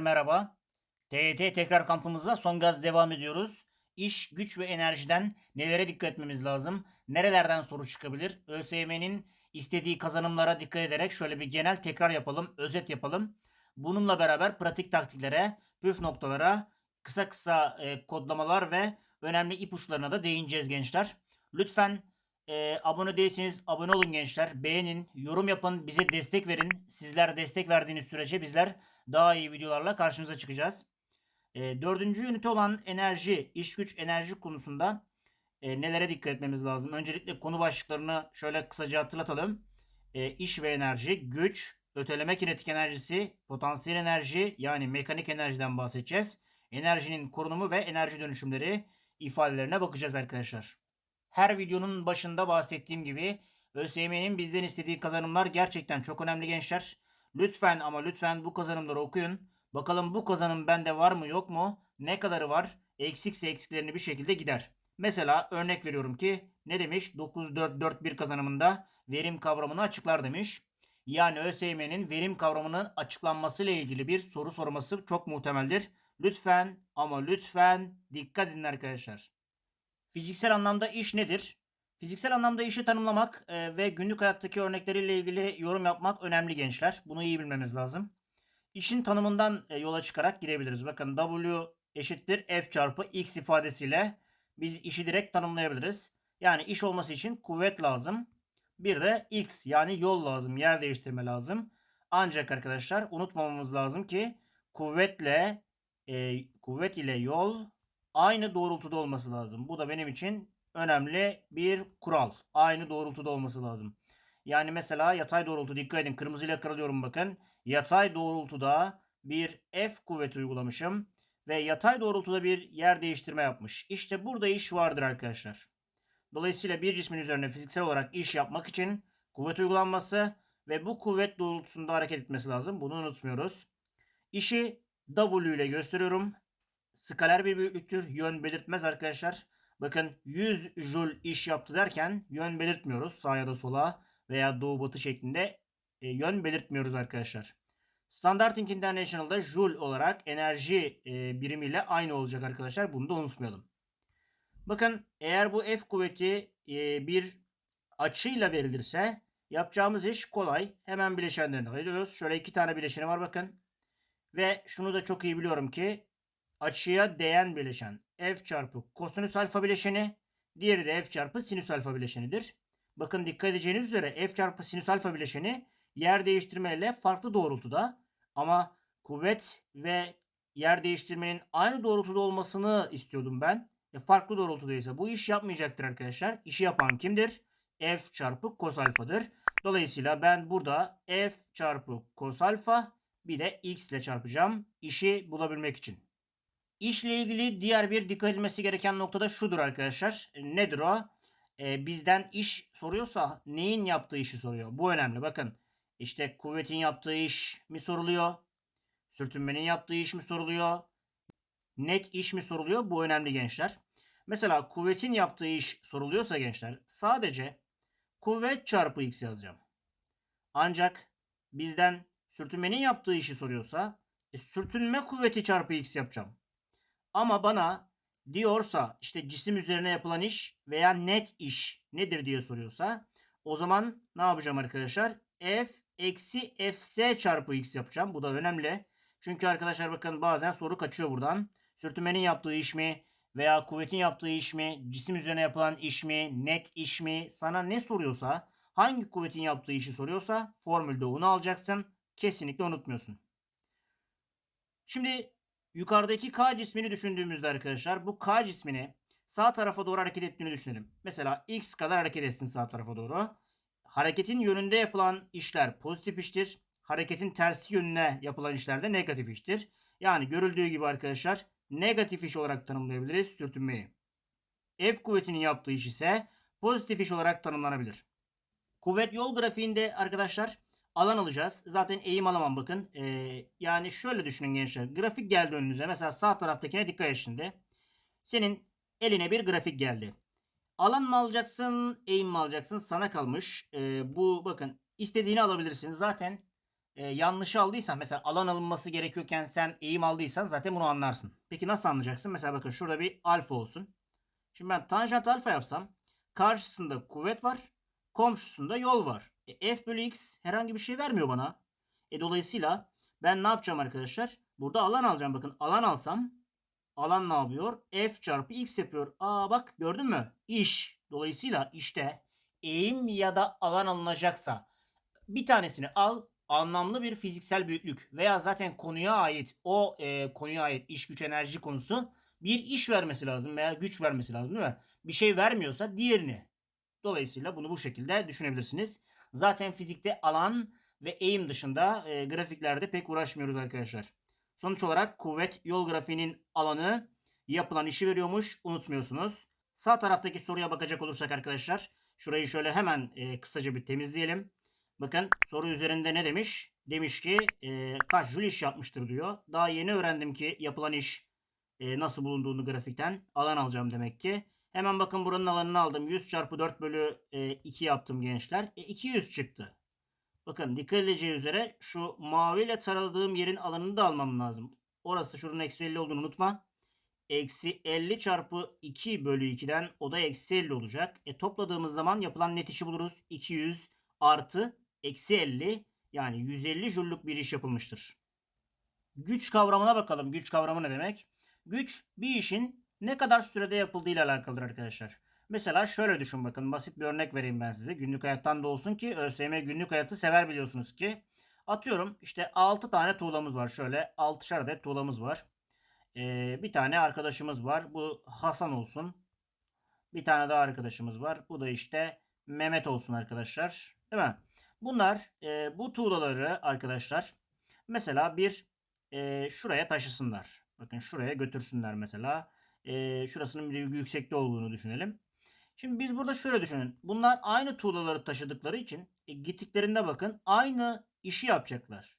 merhaba. TYT tekrar kampımıza son gaz devam ediyoruz. İş, güç ve enerjiden nelere dikkat etmemiz lazım? Nerelerden soru çıkabilir? ÖSYM'nin istediği kazanımlara dikkat ederek şöyle bir genel tekrar yapalım, özet yapalım. Bununla beraber pratik taktiklere, püf noktalara, kısa kısa e, kodlamalar ve önemli ipuçlarına da değineceğiz gençler. Lütfen e, abone değilseniz abone olun gençler. Beğenin, yorum yapın, bize destek verin. Sizler destek verdiğiniz sürece bizler daha iyi videolarla karşınıza çıkacağız. E, dördüncü ünite olan enerji, iş güç enerji konusunda e, nelere dikkat etmemiz lazım? Öncelikle konu başlıklarını şöyle kısaca hatırlatalım. E, iş ve enerji, güç, öteleme kinetik enerjisi, potansiyel enerji yani mekanik enerjiden bahsedeceğiz. Enerjinin korunumu ve enerji dönüşümleri ifadelerine bakacağız arkadaşlar. Her videonun başında bahsettiğim gibi ÖSYM'nin bizden istediği kazanımlar gerçekten çok önemli gençler. Lütfen ama lütfen bu kazanımları okuyun. Bakalım bu kazanım bende var mı yok mu? Ne kadarı var? Eksikse eksiklerini bir şekilde gider. Mesela örnek veriyorum ki ne demiş? 9441 kazanımında verim kavramını açıklar demiş. Yani ÖSYM'nin verim kavramının açıklanmasıyla ilgili bir soru sorması çok muhtemeldir. Lütfen ama lütfen dikkat edin arkadaşlar. Fiziksel anlamda iş nedir? Fiziksel anlamda işi tanımlamak e, ve günlük hayattaki örnekleriyle ilgili yorum yapmak önemli gençler. Bunu iyi bilmemiz lazım. İşin tanımından e, yola çıkarak gidebiliriz. Bakın W eşittir F çarpı X ifadesiyle biz işi direkt tanımlayabiliriz. Yani iş olması için kuvvet lazım. Bir de X yani yol lazım, yer değiştirme lazım. Ancak arkadaşlar unutmamamız lazım ki kuvvetle e, kuvvet ile yol aynı doğrultuda olması lazım. Bu da benim için önemli bir kural. Aynı doğrultuda olması lazım. Yani mesela yatay doğrultu dikkat edin kırmızıyla karalıyorum bakın. Yatay doğrultuda bir F kuvveti uygulamışım ve yatay doğrultuda bir yer değiştirme yapmış. İşte burada iş vardır arkadaşlar. Dolayısıyla bir cismin üzerine fiziksel olarak iş yapmak için kuvvet uygulanması ve bu kuvvet doğrultusunda hareket etmesi lazım. Bunu unutmuyoruz. İşi W ile gösteriyorum. Skaler bir büyüklüktür. Yön belirtmez arkadaşlar. Bakın 100 joule iş yaptı derken yön belirtmiyoruz. Sağa ya da sola veya doğu batı şeklinde e, yön belirtmiyoruz arkadaşlar. Standard International'da joule olarak enerji e, birimiyle aynı olacak arkadaşlar. Bunu da unutmayalım. Bakın eğer bu F kuvveti e, bir açıyla verilirse yapacağımız iş kolay. Hemen bileşenlerini ayırıyoruz. Şöyle iki tane bileşeni var bakın. Ve şunu da çok iyi biliyorum ki açıya değen bileşen f çarpı kosinüs alfa bileşeni diğeri de f çarpı sinüs alfa bileşenidir. Bakın dikkat edeceğiniz üzere f çarpı sinüs alfa bileşeni yer değiştirmeyle farklı doğrultuda ama kuvvet ve yer değiştirmenin aynı doğrultuda olmasını istiyordum ben. E farklı doğrultudaysa bu iş yapmayacaktır arkadaşlar. İşi yapan kimdir? F çarpı kos alfadır. Dolayısıyla ben burada F çarpı kos alfa bir de x ile çarpacağım işi bulabilmek için. İşle ilgili diğer bir dikkat edilmesi gereken nokta da şudur arkadaşlar. Nedir o? Ee, bizden iş soruyorsa neyin yaptığı işi soruyor. Bu önemli. Bakın işte kuvvetin yaptığı iş mi soruluyor? Sürtünmenin yaptığı iş mi soruluyor? Net iş mi soruluyor? Bu önemli gençler. Mesela kuvvetin yaptığı iş soruluyorsa gençler sadece kuvvet çarpı x yazacağım. Ancak bizden sürtünmenin yaptığı işi soruyorsa e, sürtünme kuvveti çarpı x yapacağım. Ama bana diyorsa işte cisim üzerine yapılan iş veya net iş nedir diye soruyorsa o zaman ne yapacağım arkadaşlar? F eksi fs çarpı x yapacağım. Bu da önemli. Çünkü arkadaşlar bakın bazen soru kaçıyor buradan. Sürtünmenin yaptığı iş mi? Veya kuvvetin yaptığı iş mi? Cisim üzerine yapılan iş mi? Net iş mi? Sana ne soruyorsa hangi kuvvetin yaptığı işi soruyorsa formülde onu alacaksın. Kesinlikle unutmuyorsun. Şimdi yukarıdaki K cismini düşündüğümüzde arkadaşlar bu K cismini sağ tarafa doğru hareket ettiğini düşünelim. Mesela X kadar hareket etsin sağ tarafa doğru. Hareketin yönünde yapılan işler pozitif iştir. Hareketin tersi yönüne yapılan işler de negatif iştir. Yani görüldüğü gibi arkadaşlar negatif iş olarak tanımlayabiliriz sürtünmeyi. F kuvvetinin yaptığı iş ise pozitif iş olarak tanımlanabilir. Kuvvet yol grafiğinde arkadaşlar alan alacağız. Zaten eğim alamam bakın. Ee, yani şöyle düşünün gençler. Grafik geldi önünüze. Mesela sağ taraftakine dikkat et şimdi. Senin eline bir grafik geldi. Alan mı alacaksın, eğim mi alacaksın sana kalmış. Ee, bu bakın istediğini alabilirsin. Zaten e, yanlışı aldıysan mesela alan alınması gerekiyorken sen eğim aldıysan zaten bunu anlarsın. Peki nasıl anlayacaksın? Mesela bakın şurada bir alfa olsun. Şimdi ben tanjant alfa yapsam karşısında kuvvet var. Komşusunda yol var. E, f bölü x herhangi bir şey vermiyor bana. E, dolayısıyla ben ne yapacağım arkadaşlar? Burada alan alacağım. Bakın alan alsam alan ne yapıyor? F çarpı x yapıyor. Aa bak gördün mü? İş. Dolayısıyla işte eğim ya da alan alınacaksa bir tanesini al anlamlı bir fiziksel büyüklük veya zaten konuya ait o e, konuya ait iş güç enerji konusu bir iş vermesi lazım veya güç vermesi lazım değil mi? Bir şey vermiyorsa diğerini. Dolayısıyla bunu bu şekilde düşünebilirsiniz. Zaten fizikte alan ve eğim dışında e, grafiklerde pek uğraşmıyoruz arkadaşlar. Sonuç olarak kuvvet yol grafiğinin alanı yapılan işi veriyormuş unutmuyorsunuz. Sağ taraftaki soruya bakacak olursak arkadaşlar şurayı şöyle hemen e, kısaca bir temizleyelim. Bakın soru üzerinde ne demiş? Demiş ki e, kaç jül iş yapmıştır diyor. Daha yeni öğrendim ki yapılan iş e, nasıl bulunduğunu grafikten. Alan alacağım demek ki. Hemen bakın buranın alanını aldım. 100 çarpı 4 bölü e, 2 yaptım gençler. E, 200 çıktı. Bakın dikkat edileceği üzere şu maviyle taraladığım yerin alanını da almam lazım. Orası şuranın eksi 50 olduğunu unutma. Eksi 50 çarpı 2 bölü 2'den o da eksi 50 olacak. E topladığımız zaman yapılan net işi buluruz. 200 artı eksi 50 yani 150 jüllük bir iş yapılmıştır. Güç kavramına bakalım. Güç kavramı ne demek? Güç bir işin ne kadar sürede yapıldığı ile alakalıdır arkadaşlar. Mesela şöyle düşün bakın basit bir örnek vereyim ben size. Günlük hayattan da olsun ki ÖSYM günlük hayatı sever biliyorsunuz ki. Atıyorum işte 6 tane tuğlamız var. Şöyle 6'şar adet tuğlamız var. Ee, bir tane arkadaşımız var. Bu Hasan olsun. Bir tane daha arkadaşımız var. Bu da işte Mehmet olsun arkadaşlar. Değil mi? Bunlar e, bu tuğlaları arkadaşlar mesela bir e, şuraya taşısınlar. Bakın şuraya götürsünler mesela. E, şurasının bir yüksekte olduğunu düşünelim. Şimdi biz burada şöyle düşünün. Bunlar aynı tuğlaları taşıdıkları için e, gittiklerinde bakın aynı işi yapacaklar.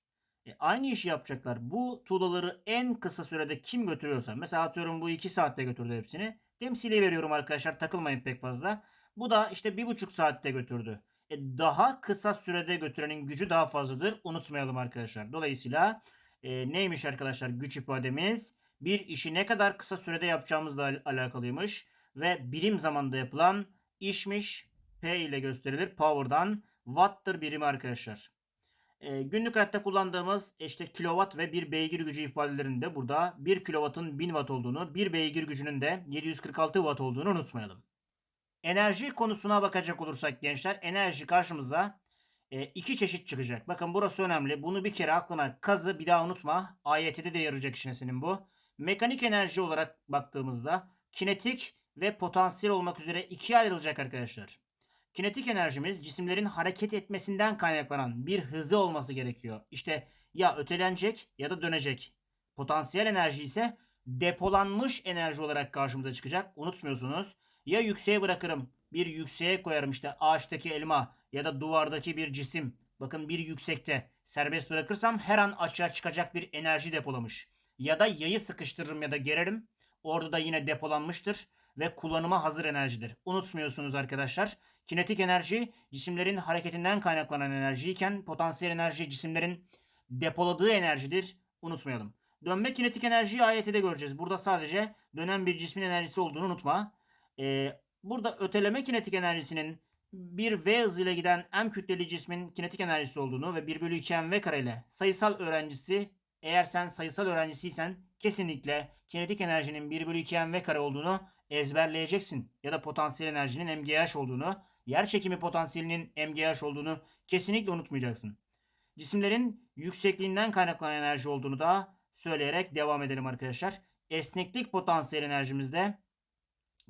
E, aynı işi yapacaklar. Bu tuğlaları en kısa sürede kim götürüyorsa. Mesela atıyorum bu 2 saatte götürdü hepsini. Temsili veriyorum arkadaşlar takılmayın pek fazla. Bu da işte bir buçuk saatte götürdü. E, daha kısa sürede götürenin gücü daha fazladır. Unutmayalım arkadaşlar. Dolayısıyla e, neymiş arkadaşlar güç ifademiz? Bir işi ne kadar kısa sürede yapacağımızla al- alakalıymış. Ve birim zamanda yapılan işmiş. P ile gösterilir. Power'dan watt'tır birimi arkadaşlar. E, günlük hayatta kullandığımız işte kilowatt ve bir beygir gücü ifadelerinde burada 1 kilowattın 1000 watt olduğunu, bir beygir gücünün de 746 watt olduğunu unutmayalım. Enerji konusuna bakacak olursak gençler enerji karşımıza e, iki çeşit çıkacak. Bakın burası önemli. Bunu bir kere aklına kazı bir daha unutma. AYT'de de yarayacak işine senin bu. Mekanik enerji olarak baktığımızda kinetik ve potansiyel olmak üzere ikiye ayrılacak arkadaşlar. Kinetik enerjimiz cisimlerin hareket etmesinden kaynaklanan bir hızı olması gerekiyor. İşte ya ötelenecek ya da dönecek. Potansiyel enerji ise depolanmış enerji olarak karşımıza çıkacak. Unutmuyorsunuz. Ya yükseğe bırakırım. Bir yükseğe koyarım işte ağaçtaki elma ya da duvardaki bir cisim. Bakın bir yüksekte serbest bırakırsam her an açığa çıkacak bir enerji depolamış. Ya da yayı sıkıştırırım ya da gererim. Orada da yine depolanmıştır ve kullanıma hazır enerjidir. Unutmuyorsunuz arkadaşlar. Kinetik enerji cisimlerin hareketinden kaynaklanan enerjiyken potansiyel enerji cisimlerin depoladığı enerjidir. Unutmayalım. Dönme kinetik enerjiyi AYT'de göreceğiz. Burada sadece dönen bir cismin enerjisi olduğunu unutma. Ee, burada öteleme kinetik enerjisinin bir V hızıyla giden M kütleli cismin kinetik enerjisi olduğunu ve 1 bölü 2 mv kare ile sayısal öğrencisi eğer sen sayısal öğrencisiysen kesinlikle kinetik enerjinin 1 bölü 2 mv kare olduğunu ezberleyeceksin. Ya da potansiyel enerjinin mgh olduğunu, yer çekimi potansiyelinin mgh olduğunu kesinlikle unutmayacaksın. Cisimlerin yüksekliğinden kaynaklanan enerji olduğunu da söyleyerek devam edelim arkadaşlar. Esneklik potansiyel enerjimizde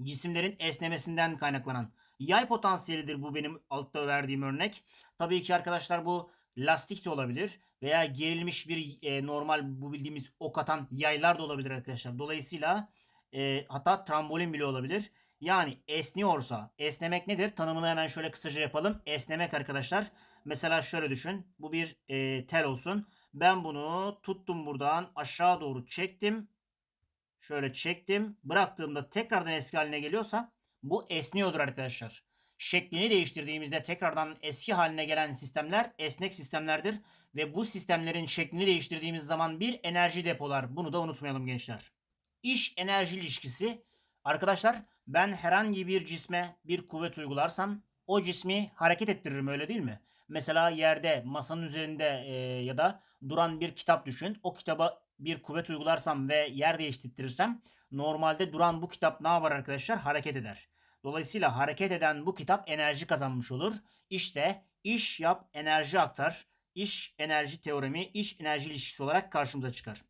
cisimlerin esnemesinden kaynaklanan yay potansiyelidir bu benim altta verdiğim örnek. Tabii ki arkadaşlar bu lastik de olabilir veya gerilmiş bir e, normal bu bildiğimiz ok atan yaylar da olabilir arkadaşlar. Dolayısıyla e, hatta trambolin bile olabilir. Yani esniyorsa esnemek nedir? Tanımını hemen şöyle kısaca yapalım. Esnemek arkadaşlar mesela şöyle düşün. Bu bir e, tel olsun. Ben bunu tuttum buradan aşağı doğru çektim. Şöyle çektim. Bıraktığımda tekrardan eski haline geliyorsa bu esniyordur arkadaşlar. şeklini değiştirdiğimizde tekrardan eski haline gelen sistemler esnek sistemlerdir ve bu sistemlerin şeklini değiştirdiğimiz zaman bir enerji depolar. Bunu da unutmayalım gençler. İş enerji ilişkisi. Arkadaşlar ben herhangi bir cisme bir kuvvet uygularsam o cismi hareket ettiririm öyle değil mi? Mesela yerde, masanın üzerinde e, ya da duran bir kitap düşün. O kitaba bir kuvvet uygularsam ve yer değiştirirsem normalde duran bu kitap ne yapar arkadaşlar? Hareket eder. Dolayısıyla hareket eden bu kitap enerji kazanmış olur. İşte iş yap, enerji aktar. İş enerji teoremi, iş enerji ilişkisi olarak karşımıza çıkar.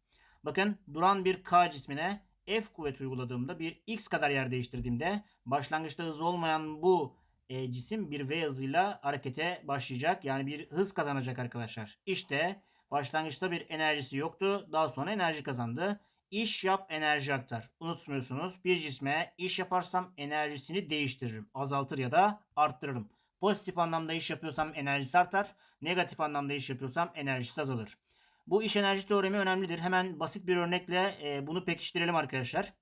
Bakın duran bir K cismine F kuvvet uyguladığımda bir X kadar yer değiştirdiğimde başlangıçta hızı olmayan bu e, cisim bir V hızıyla harekete başlayacak. Yani bir hız kazanacak arkadaşlar. İşte başlangıçta bir enerjisi yoktu. Daha sonra enerji kazandı. İş yap enerji aktar. Unutmuyorsunuz bir cisme iş yaparsam enerjisini değiştiririm. Azaltır ya da arttırırım. Pozitif anlamda iş yapıyorsam enerjisi artar. Negatif anlamda iş yapıyorsam enerjisi azalır. Bu iş enerji teoremi önemlidir. Hemen basit bir örnekle e, bunu pekiştirelim arkadaşlar.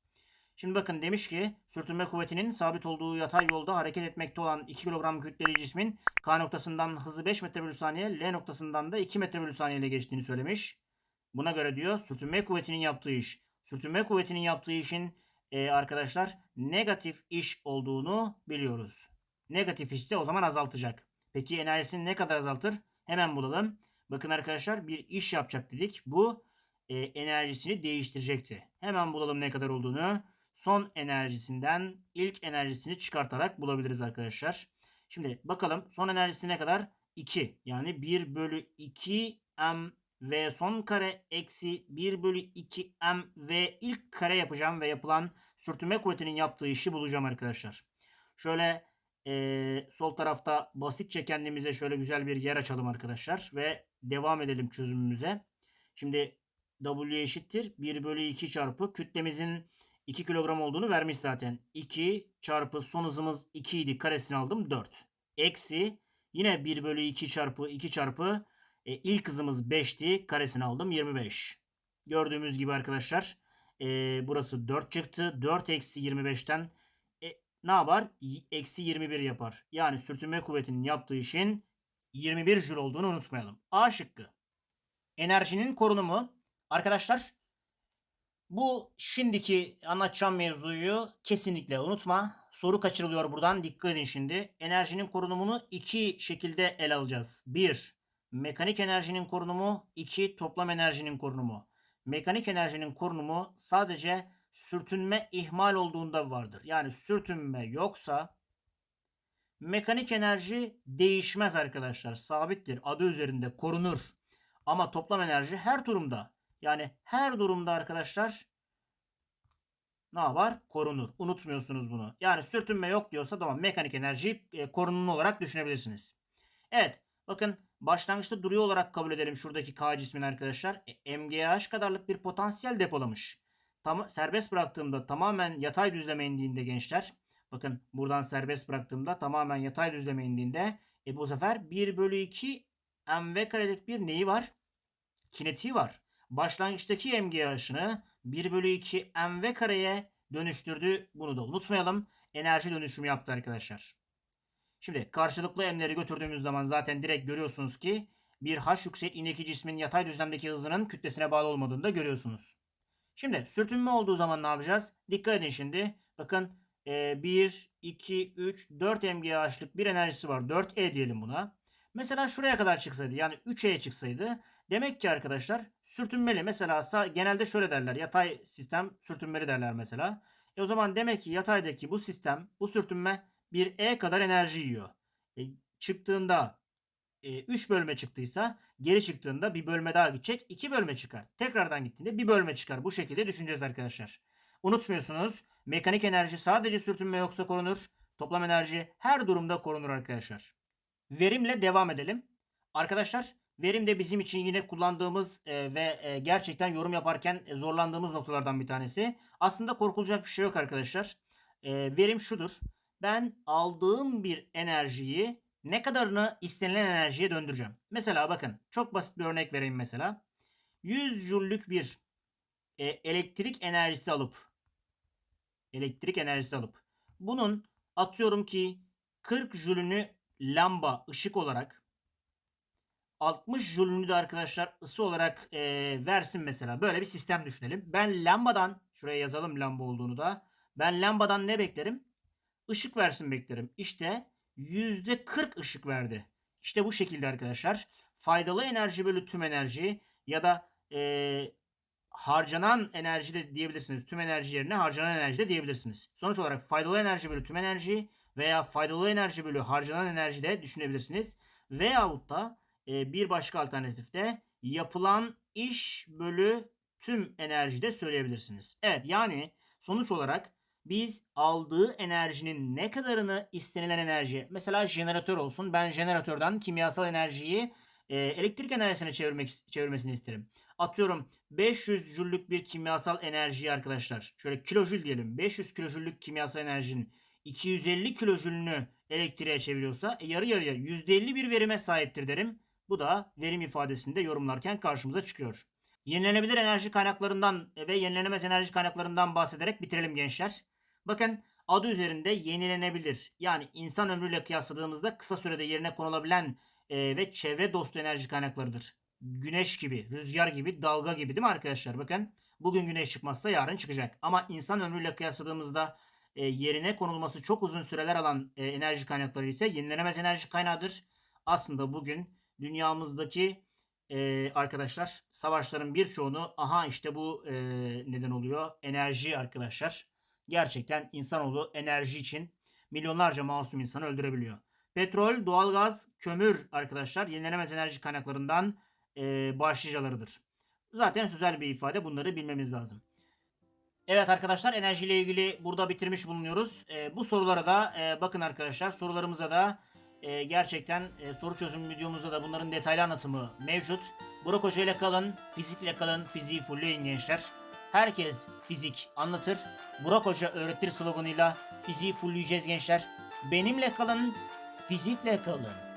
Şimdi bakın demiş ki sürtünme kuvvetinin sabit olduğu yatay yolda hareket etmekte olan 2 kilogram kütleli cismin K noktasından hızı 5 metre bölü saniye, L noktasından da 2 metre bölü saniye ile geçtiğini söylemiş. Buna göre diyor sürtünme kuvvetinin yaptığı iş. Sürtünme kuvvetinin yaptığı işin e, arkadaşlar negatif iş olduğunu biliyoruz. Negatif işse o zaman azaltacak. Peki enerjisini ne kadar azaltır? Hemen bulalım. Bakın arkadaşlar bir iş yapacak dedik. Bu e, enerjisini değiştirecekti. Hemen bulalım ne kadar olduğunu. Son enerjisinden ilk enerjisini çıkartarak bulabiliriz arkadaşlar. Şimdi bakalım son enerjisi ne kadar? 2. Yani 1 bölü 2 m v son kare eksi 1 bölü 2 m v ilk kare yapacağım ve yapılan sürtünme kuvvetinin yaptığı işi bulacağım arkadaşlar. Şöyle e, sol tarafta basitçe kendimize şöyle güzel bir yer açalım arkadaşlar ve devam edelim çözümümüze. Şimdi W eşittir 1 bölü 2 çarpı kütlemizin 2 kilogram olduğunu vermiş zaten. 2 çarpı son hızımız 2 idi karesini aldım 4. Eksi yine 1 bölü 2 çarpı 2 çarpı e, ilk hızımız 5'ti karesini aldım 25. Gördüğümüz gibi arkadaşlar e, burası 4 çıktı. 4 eksi 25'ten e, ne yapar? Eksi 21 yapar. Yani sürtünme kuvvetinin yaptığı işin 21 jül olduğunu unutmayalım. A şıkkı. Enerjinin korunumu. Arkadaşlar bu şimdiki anlatacağım mevzuyu kesinlikle unutma. Soru kaçırılıyor buradan. Dikkat edin şimdi. Enerjinin korunumunu iki şekilde ele alacağız. Bir, mekanik enerjinin korunumu. iki toplam enerjinin korunumu. Mekanik enerjinin korunumu sadece sürtünme ihmal olduğunda vardır. Yani sürtünme yoksa mekanik enerji değişmez arkadaşlar. Sabittir. Adı üzerinde korunur. Ama toplam enerji her durumda yani her durumda arkadaşlar ne yapar? Korunur. Unutmuyorsunuz bunu. Yani sürtünme yok diyorsa tamam mekanik enerji e, korunumlu olarak düşünebilirsiniz. Evet. Bakın başlangıçta duruyor olarak kabul edelim şuradaki K cismin arkadaşlar. E, MGH kadarlık bir potansiyel depolamış. Tam, serbest bıraktığımda tamamen yatay düzleme indiğinde gençler. Bakın buradan serbest bıraktığımda tamamen yatay düzleme indiğinde e bu sefer 1 bölü 2 mv karelik bir neyi var? Kinetiği var başlangıçtaki MGH'ını 1 bölü 2 mv kareye dönüştürdü. Bunu da unutmayalım. Enerji dönüşümü yaptı arkadaşlar. Şimdi karşılıklı m'leri götürdüğümüz zaman zaten direkt görüyorsunuz ki bir h yüksekliğindeki cismin yatay düzlemdeki hızının kütlesine bağlı olmadığını da görüyorsunuz. Şimdi sürtünme olduğu zaman ne yapacağız? Dikkat edin şimdi. Bakın 1, 2, 3, 4 MGH'lık bir enerjisi var. 4E diyelim buna. Mesela şuraya kadar çıksaydı yani 3'e çıksaydı demek ki arkadaşlar sürtünmeli mesela genelde şöyle derler yatay sistem sürtünmeli derler mesela. E o zaman demek ki yataydaki bu sistem bu sürtünme bir E kadar enerji yiyor. E, çıktığında e, 3 bölme çıktıysa geri çıktığında bir bölme daha gidecek 2 bölme çıkar. Tekrardan gittiğinde bir bölme çıkar. Bu şekilde düşüneceğiz arkadaşlar. Unutmuyorsunuz mekanik enerji sadece sürtünme yoksa korunur. Toplam enerji her durumda korunur arkadaşlar. Verimle devam edelim. Arkadaşlar verim de bizim için yine kullandığımız e, ve e, gerçekten yorum yaparken zorlandığımız noktalardan bir tanesi. Aslında korkulacak bir şey yok arkadaşlar. E, verim şudur. Ben aldığım bir enerjiyi ne kadarını istenilen enerjiye döndüreceğim. Mesela bakın çok basit bir örnek vereyim mesela. 100 jüllük bir e, elektrik enerjisi alıp elektrik enerjisi alıp bunun atıyorum ki 40 jülünü lamba ışık olarak 60 jülünü de arkadaşlar ısı olarak e, versin mesela. Böyle bir sistem düşünelim. Ben lambadan şuraya yazalım lamba olduğunu da. Ben lambadan ne beklerim? Işık versin beklerim. İşte %40 ışık verdi. İşte bu şekilde arkadaşlar. Faydalı enerji bölü tüm enerji ya da e, harcanan enerji de diyebilirsiniz. Tüm enerji yerine harcanan enerji de diyebilirsiniz. Sonuç olarak faydalı enerji bölü tüm enerji veya faydalı enerji bölü harcanan enerji de düşünebilirsiniz. Veyahut da e, bir başka alternatifte yapılan iş bölü tüm enerji de söyleyebilirsiniz. Evet yani sonuç olarak biz aldığı enerjinin ne kadarını istenilen enerji mesela jeneratör olsun ben jeneratörden kimyasal enerjiyi e, elektrik enerjisine çevirmek çevirmesini isterim. Atıyorum 500 jüllük bir kimyasal enerjiyi arkadaşlar şöyle kilojül diyelim 500 kilojüllük kimyasal enerjinin 250 kilojülünü elektriğe çeviriyorsa e, yarı yarıya %50 bir verime sahiptir derim. Bu da verim ifadesinde yorumlarken karşımıza çıkıyor. Yenilenebilir enerji kaynaklarından ve yenilenemez enerji kaynaklarından bahsederek bitirelim gençler. Bakın adı üzerinde yenilenebilir. Yani insan ömrüyle kıyasladığımızda kısa sürede yerine konulabilen e, ve çevre dostu enerji kaynaklarıdır. Güneş gibi, rüzgar gibi, dalga gibi değil mi arkadaşlar? Bakın bugün güneş çıkmazsa yarın çıkacak. Ama insan ömrüyle kıyasladığımızda e, yerine konulması çok uzun süreler alan e, enerji kaynakları ise yenilenemez enerji kaynağıdır. Aslında bugün dünyamızdaki e, arkadaşlar savaşların birçoğunu aha işte bu e, neden oluyor enerji arkadaşlar. Gerçekten insanoğlu enerji için milyonlarca masum insanı öldürebiliyor. Petrol, doğalgaz, kömür arkadaşlar yenilenemez enerji kaynaklarından e, başlıcalarıdır. Zaten sözel bir ifade bunları bilmemiz lazım. Evet arkadaşlar enerjiyle ilgili burada bitirmiş bulunuyoruz. E, bu sorulara da e, bakın arkadaşlar sorularımıza da e, gerçekten e, soru çözüm videomuzda da bunların detaylı anlatımı mevcut. Burak Hoca ile kalın, fizikle kalın, fiziği fullleyin gençler. Herkes fizik anlatır. Burak Hoca öğretir sloganıyla fiziği fullleyeceğiz gençler. Benimle kalın, fizikle kalın.